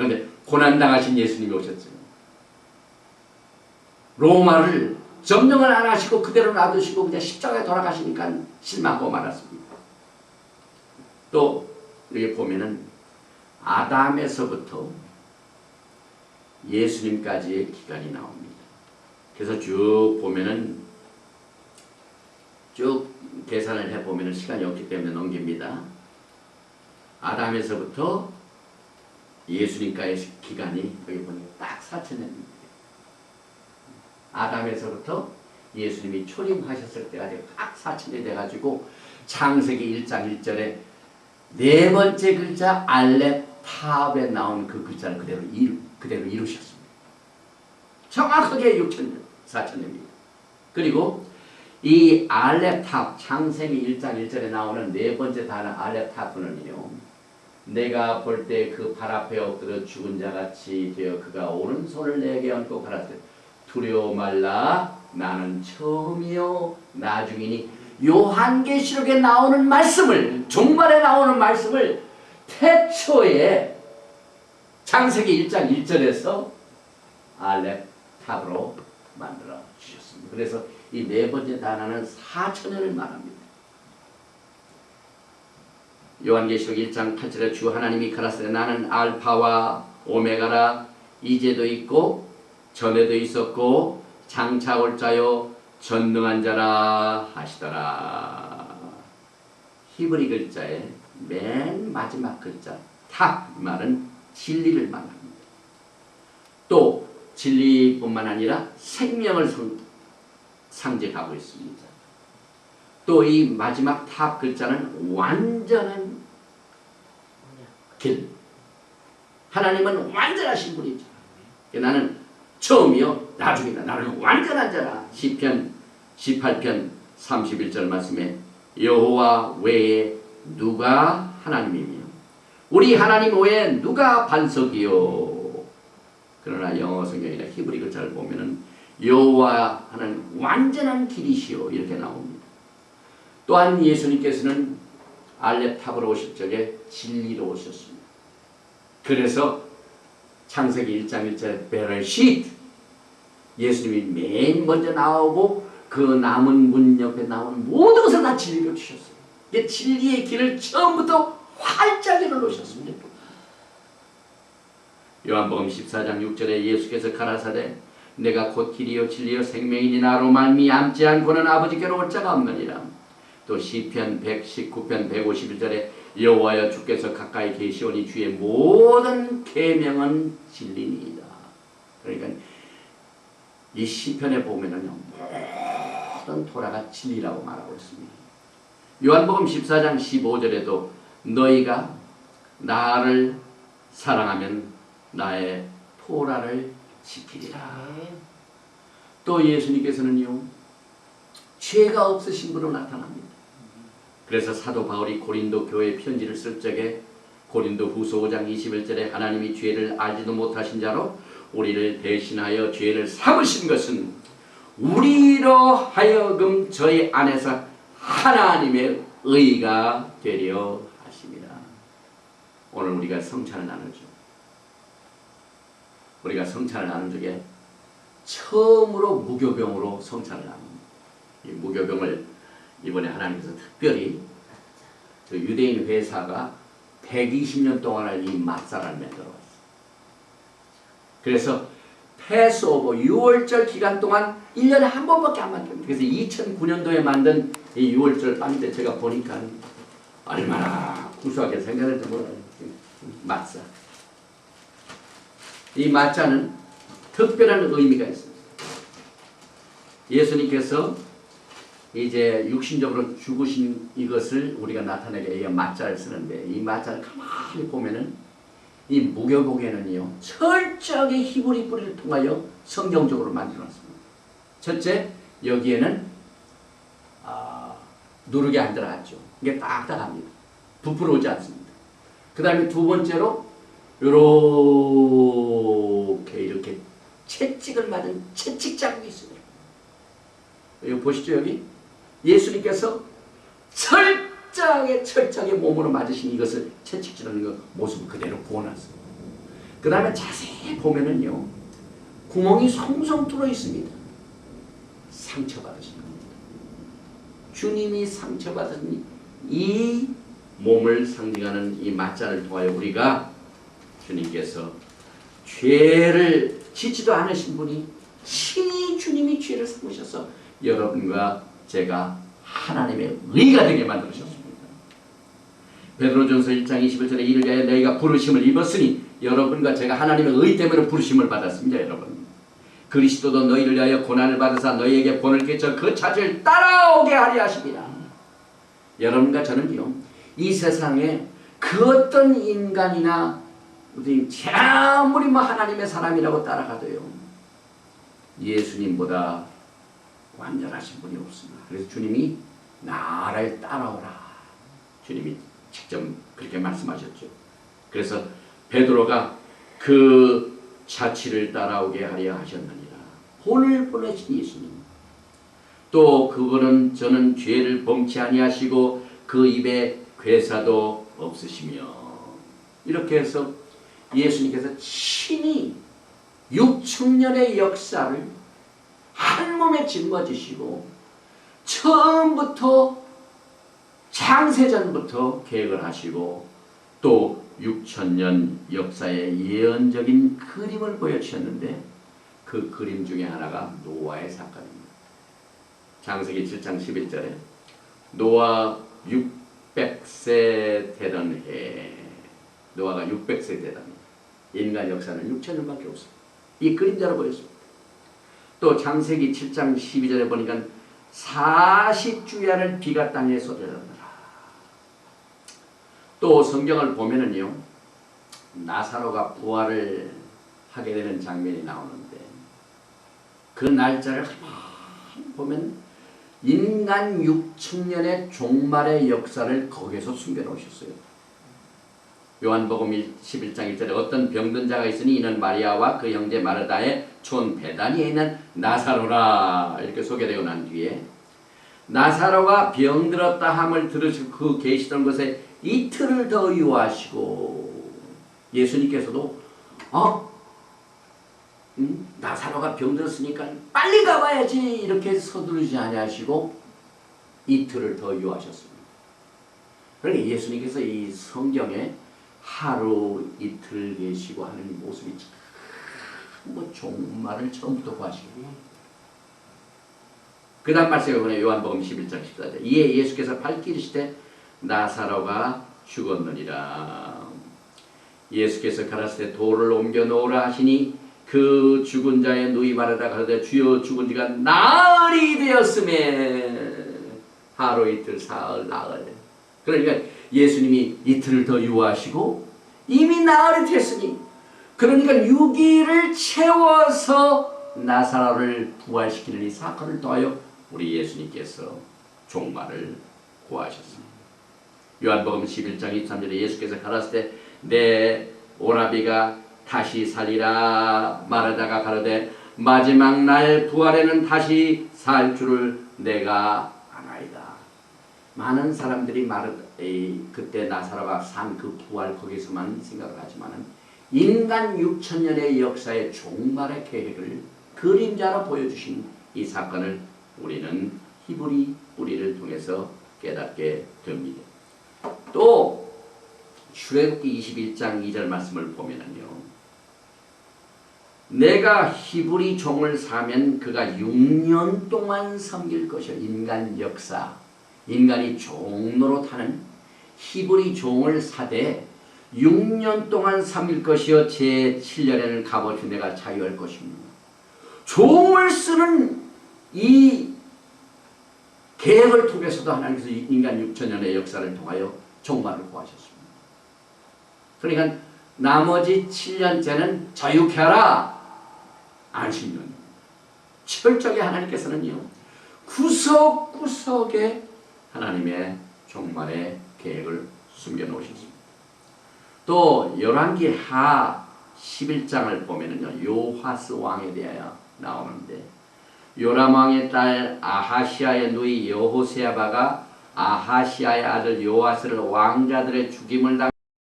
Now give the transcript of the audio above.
그런데 고난당하신 예수님이 오셨어요. 로마를 점령을 안 하시고 그대로 놔두시고 그냥 십자가에 돌아가시니까 실망하고 말았습니다. 또 여기 보면은 아담에서부터 예수님까지의 기간이 나옵니다. 그래서 쭉 보면은 쭉 계산을 해 보면은 시간이 없기 때문에 넘깁니다. 아담에서부터 예수님과의 기간이 여기 보니까 딱 4천년입니다. 아담에서부터 예수님이 초림하셨을 때까지 딱 4천년이 돼가지고 창세기 1장 1절에 네 번째 글자 알렙 탑에 나온 그 글자를 그대로 이루, 그대로 이루셨습니다. 정확하게 6천년, 4천년입니다. 그리고 이 알렙 탑 창세기 1장 1절에 나오는 네 번째 단어 알렙 탑은요. 내가 볼 때 그 발 앞에 엎드려 죽은 자 같이 되어 그가 오른손을 내게 얹고 가라사대 두려워 말라 나는 처음이요 나중이니 요한계시록에 나오는 말씀을 종말에 나오는 말씀을 태초에 창세기 1장 1절에서 알렙 탑으로 만들어 주셨습니다. 그래서 이 네 번째 단어는 4천년을 말합니다. 요한계시록 1장 8절에 주 하나님이 가라사대 나는 알파와 오메가라 이제도 있고 전에도 있었고 장차 올 자요 전능한 자라 하시더라. 히브리 글자의 맨 마지막 글자 탑 말은 진리를 말합니다. 또 진리뿐만 아니라 생명을 상, 상징하고 있습니다. 또 이 마지막 탑 글자는 완전한 길. 하나님은 완전하신 분이죠. 나는 처음이요 나중이다. 나는 완전한 자라. 시편 18편 31절 말씀에 여호와 외에 누가 하나님이며 우리 하나님 외에 누가 반석이요. 그러나 영어 성경이나 히브리 글자를 보면은 여호와 하는 완전한 길이시요 이렇게 나옵니다. 또한 예수님께서는 알렙탑으로 오실 적에 진리로 오셨습니다. 그래서 창세기 1장 1절 베레쉿 예수님이 맨 먼저 나오고 그 남은 문 옆에 나오는 모든 것을 다 진리로 주셨어요. 진리의 길을 처음부터 활짝 열어놓으셨습니다. 요한복음 14장 6절에 예수께서 가라사대 내가 곧 길이요 진리요 생명이니 나로 말미암지 않고는 아버지께로 올 자가 없느니라. 또 시편 119편 151절에 여호와여 주께서 가까이 계시오니 주의 모든 계명은 진리니이다. 그러니까 이 시편에 보면은요 모든 토라가 진리라고 말하고 있습니다. 요한복음 14장 15절에도 너희가 나를 사랑하면 나의 토라를 지키리라. 또 예수님께서는요 죄가 없으신 분으로 나타납니다. 그래서 사도 바울이 고린도 교회 편지를 쓸 적에 고린도 후서 5장 21절에 하나님이 죄를 알지도 못하신 자로 우리를 대신하여 죄를 삼으신 것은 우리로 하여금 저희 안에서 하나님의 의가 되려 하십니다. 오늘 우리가 성찬을 나누죠. 우리가 성찬을 나눈 적에 처음으로 무교병으로 성찬을 나눕니다. 이 무교병을 이번에 하나님께서 특별히 저 유대인 회사가 120년 동안을 이 맛살을 만들어 왔어요. 그래서 패스오버 6월절 기간 동안 1년에 한 번밖에 안 만듭니다. 그래서 2009년도에 만든 이 6월절 빵때 제가 보니까 얼마나 구수하게 생각할지 몰라요. 맛살. 이 맛자는 특별한 의미가 있습니다. 예수님께서 이제 육신적으로 죽으신 이것을 우리가 나타내기 위해 맞자를 쓰는데 이 맞자를 가만히 보면은 이 무교복에는요 철저하게 히브리 뿌리를 통하여 성경적으로 만들어놨습니다. 첫째 여기에는 아, 누르게 안 들어갔죠. 이게 딱딱합니다. 부풀어 오지 않습니다. 그 다음에 두 번째로 요렇게 이렇게 채찍을 맞은 채찍 자국이 있습니다. 여기 보시죠 여기 예수님께서 철저하게 철저하게 몸으로 맞으신 이것을 채찍질하는 그 모습을 그대로 구워놨어요. 그 다음에 자세히 보면은요 구멍이 송송 뚫어 있습니다. 상처받으신 겁니다. 주님이 상처받은 이 몸을 상징하는 이 맞자를 통하여 우리가 주님께서 죄를 짓지도 않으신 분이 친히 주님이 죄를 삼으셔서 여러분과 제가 하나님의 의가 되게 만들으셨습니다. 베드로전서 1장 21절에 이를 위하여 너희가 부르심을 입었으니 여러분과 제가 하나님의 의 때문에 부르심을 받았습니다. 여러분. 그리스도도 너희를 위하여 고난을 받으사 너희에게 본을 끼쳐 그 차지를 따라오게 하려 하십니다. 여러분과 저는요. 이 세상에 그 어떤 인간이나 우리 아무리 뭐 하나님의 사람이라고 따라가도요. 예수님보다 완전하신 분이 없습니다. 그래서 주님이 나를 따라오라. 주님이 직접 그렇게 말씀하셨죠. 그래서 베드로가 그 자취를 따라오게 하려 하셨느니라. 혼을 보내신 예수님. 또 그분은 저는 죄를 범치 아니하시고 그 입에 괴사도 없으시며 이렇게 해서 예수님께서 친히 6천년의 역사를 한 몸에 짊어지시고 처음부터 창세전부터 계획을 하시고 또 6천년 역사의 예언적인 그림을 보여주셨는데 그 그림 중에 하나가 노아의 사건입니다. 창세기 7장 11절에 노아 600세 되던 해 노아가 600세 되던 해 인간 역사는 6천년밖에 없습니다. 이 그림자로 보였습니다. 또 창세기 7장 12절에 보니까 40주야를 비가 땅에 쏟아졌더라. 또 성경을 보면은요. 나사로가 부활을 하게 되는 장면이 나오는데 그 날짜를 보면 인간 6천년의 종말의 역사를 거기서 숨겨 놓으셨어요. 요한복음 11장 1절에 어떤 병든 자가 있으니 이는 마리아와 그 형제 마르다의 촌 베다니에 있는 나사로라 이렇게 소개되고 난 뒤에 나사로가 병들었다 함을 들으시고 그 계시던 곳에 이틀을 더 유하시고 예수님께서도 어 음, 나사로가 병들었으니까 빨리 가봐야지 이렇게 서두르지 아니하시고 이틀을 더 유하셨습니다. 그러니까 예수님께서 이 성경에 하루 이틀 계시고 하는 모습이 참뭐 종말을 처음부터 구하시고 그 다음 말씀에 보면 요한복음 11장 14절. 이에 예수께서 발길이시되 나사로가 죽었느니라. 예수께서 가라사대 돌을 옮겨 놓으라 하시니 그 죽은 자의 누이 말하다 가로되 주여 죽은 지가 나흘이 되었음에 하루 이틀 사흘 나흘. 그러니까 예수님이 이틀을 더 유하시고 이미 나흘이 됐으니 그러니까 6일을 채워서 나사로를 부활시키는 이 사건을 통하여 우리 예수님께서 종말을 구하셨습니다. 요한복음 11장 23절에 예수께서 가라사대 내 오라비가 다시 살리라 말하다가 가로되 마지막 날 부활에는 다시 살 줄을 내가 아나이다. 많은 사람들이 말을 에 이, 그때 나사로가 산 그 부활 거기서만 생각을 하지만은 인간 6천 년의 역사의 종말의 계획을 그림자로 보여주신 이 사건을 우리는 히브리 우리를 통해서 깨닫게 됩니다. 또 출애굽기 21장 2절 말씀을 보면은요. 내가 히브리 종을 사면 그가 6년 동안 섬길 것이요 인간 역사 인간이 종로로 타는 히브리 종을 사되 6년 동안 섬길 것이요 제 7년에는 값없이 내가 자유할 것입니다. 종을 쓰는 이 계획을 통해서도 하나님께서 인간 6천년의 역사를 통하여 종말을 구하셨습니다. 그러니까 나머지 7년째는 자유케 하라. 안식년. 철저하게 하나님께서는요. 구석구석에 하나님의 종말의 계획을 숨겨 놓으셨습니다. 또 열왕기 하 11장을 보면은요. 요하스 왕에 대하여 나오는데 요람 왕의 딸 아하시아의 누이 여호세아바가 아하시아의 아들 요아스를 왕자들의 죽임을 당한